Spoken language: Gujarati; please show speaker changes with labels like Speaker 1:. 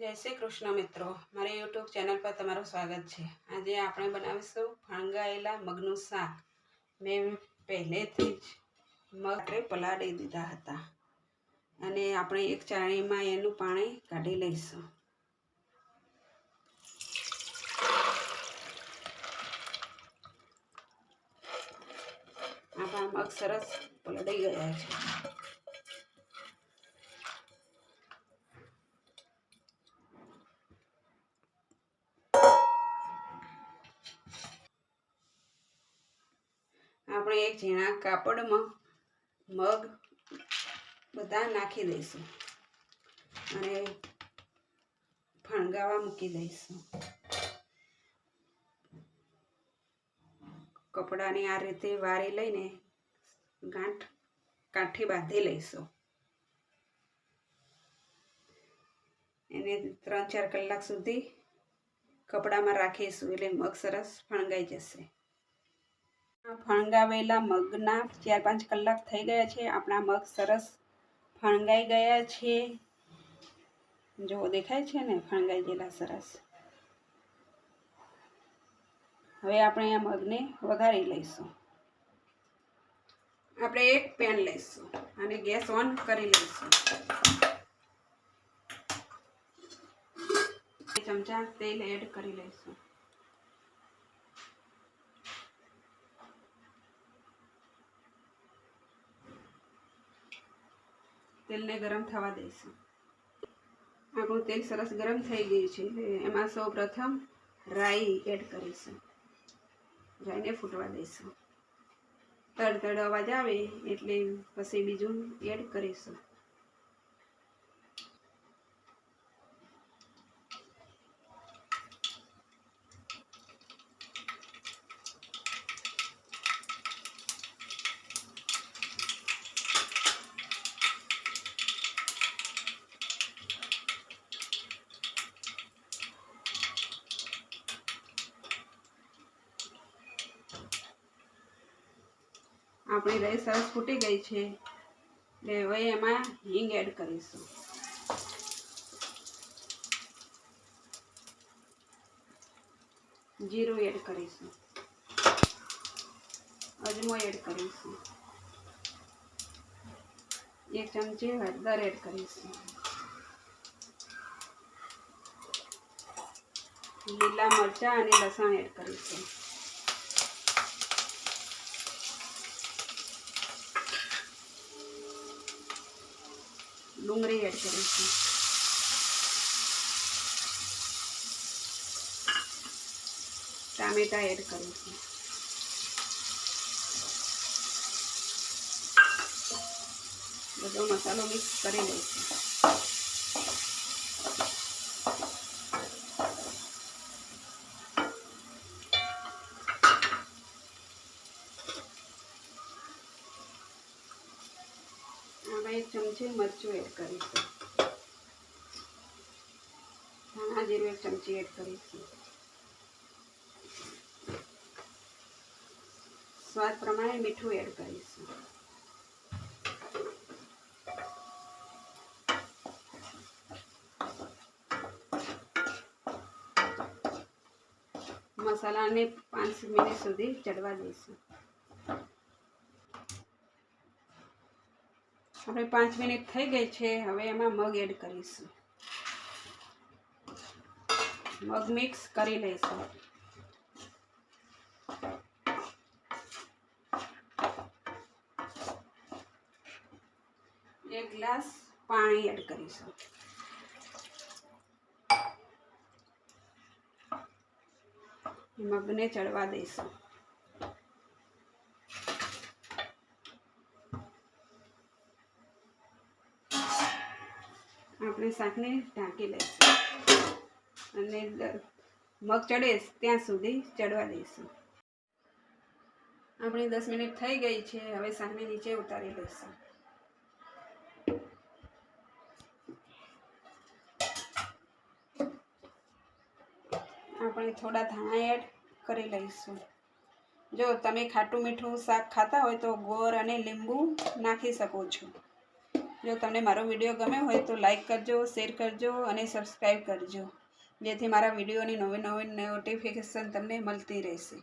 Speaker 1: જય શ્રી કૃષ્ણ મિત્રો. મારી યુટ્યુબ ચેનલ પર તમારું સ્વાગત છે. આજે આપણે બનાવીશું ફણગાયેલા મગનું શાક. મેં પહેલેથી જ મગ રાત્રે પલાળી દીધા હતા. અને આપણે એક ચાણીમાં એનું પાણી કાઢી લઈશું. આપણા મગ સરસ પલળી ગયા છે. આપણે એક ઝીણા કાપડમાં મગ બધા નાખી દઈશું. અને ફણગાવા મૂકી દઈશું. કપડાની આ રીતે વારી લઈને ગાંઠ કાંઠી બાંધી લઈશું. એને ત્રણ ચાર કલાક સુધી કપડામાં રાખીશું એટલે મગ સરસ ફણગાઈ જશે. ફણગાવેલા મગના ચાર પાંચ કલાક થઈ ગયા છે. આપણા મગ સરસ ફણગાઈ ગયા છે. જો દેખાય છે ને, ફણગાઈ ગયેલા સરસ. હવે આપણે આ મગને વઘારી લઈશું. આપણે એક પેન લઈશું અને ગેસ ઓન કરી લઈશું. ચમચા તેલ એડ કરી લઈશું. તેલને ગરમ થવા દઈશું. આપણું તેલ સરસ ગરમ થઈ ગયું છે. એમાં સૌ પ્રથમ રાઈ એડ કરીશું. રાઈને ફૂટવા દઈશું. તડ તડ અવાજ આવે એટલે પછી બીજું એડ કરીશું. આપણી રાઈ સરસ ફૂટી ગઈ છે. એટલે હવે એમાં હિંગ એડ કરીશું. જીરું એડ કરીશું. અજમો એડ કરીશું. એક ચમચી હળદર એડ કરીશું. લીલા મરચાં અને લસણ એડ કરીશું. ડુંગળી એડ કરીશું ટામેટા એડ કરીશું બધો મસાલો મિક્સ કરી લઈશું હવે એક ચમચી મરચું એડ કરીશું. ધાણા જીરું એક ચમચી એડ કરીશું. સ્વાદ પ્રમાણે મીઠું એડ કરીશું. મસાલાને પાંચ મિનિટ સુધી ચડવા દઈશું. આપણે પાંચ મિનિટ થઈ ગઈ છે. હવે એમાં મગ એડ કરીશું. મગ મિક્સ કરી લઈશું. એક ગ્લાસ પાણી એડ કરીશું. મગને ચડવા દઈશું. આપણે શાકને ઢાંકી લઈશું અને મગ ચડે ત્યાં સુધી ચડવા દઈશું. આપણી દસ મિનિટ થઈ ગઈ છે, હવે શાકને નીચે ઉતારી લઈશું. આપણે થોડા ધાણા એડ કરી લઈશું. જો તમે ખાટું મીઠું શાક ખાતા હોય તો ગોળ અને લીંબુ નાખી શકો છો. જો તમને મારો વીડિયો ગમ્યો હોય તો લાઈક કરજો, શેર કરજો અને સબસ્ક્રાઈબ કરજો. જેથી મારા વિડીયોની નવી નવી નોટિફિકેશન તમને મળતી રહેશે.